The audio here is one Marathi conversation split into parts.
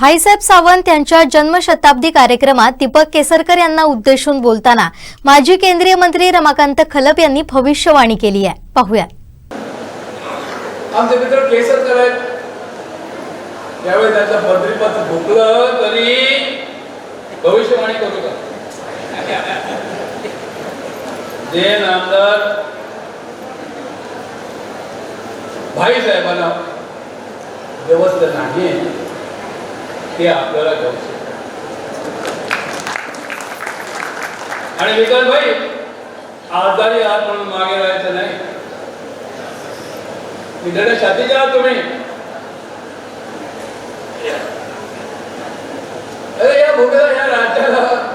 भाईसाहेब सावंत यांच्या जन्मशताब्दी कार्यक्रमात दीपक केसरकर यांना उद्देशून बोलताना माजी केंद्रीय मंत्री रमाकांत खलप यांनी भविष्यवाणी केली आहे. पाहूया आमचे मित्र केसरकर आहेत. त्यावेळी त्यांचं मंत्रीपद भोगलं तरी भविष्यवाणी करू का? जे नामदार भाई साहेबांना व्यवस्था नाही ते आपल्याला घेऊ आणि विकल भाई आजारी आहात म्हणून मागे राहायचं नाही. निधड्या छातीच्या आहात तुम्ही. अरे या भूमीला या राज्याला.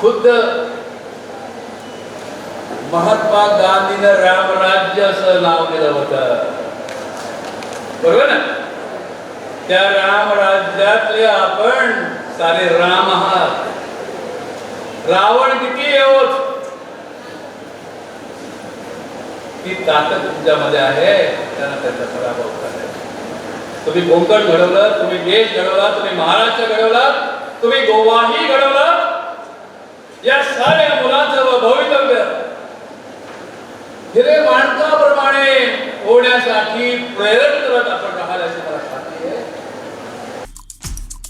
खुद्द. महात्मा गांधीनं रामराज्य असं नाव दिलं होतं. बरोबर ना? त्या रामराज्यातले आपण सारे राम आहात. रावण किती येऊच. ती ताकद तुमच्यामध्ये आहे त्यांना त्याचा पराभव करायचा तुम्ही कोकण घडवलं तुम्ही देश घडवला तुम्ही महाराष्ट्र घडवला तुम्ही गोवाही घडवला. या साऱ्या मुलांचं भवितव्य. हिरे माणसाप्रमाणे होण्यासाठी प्रेरण करत आपण राहाल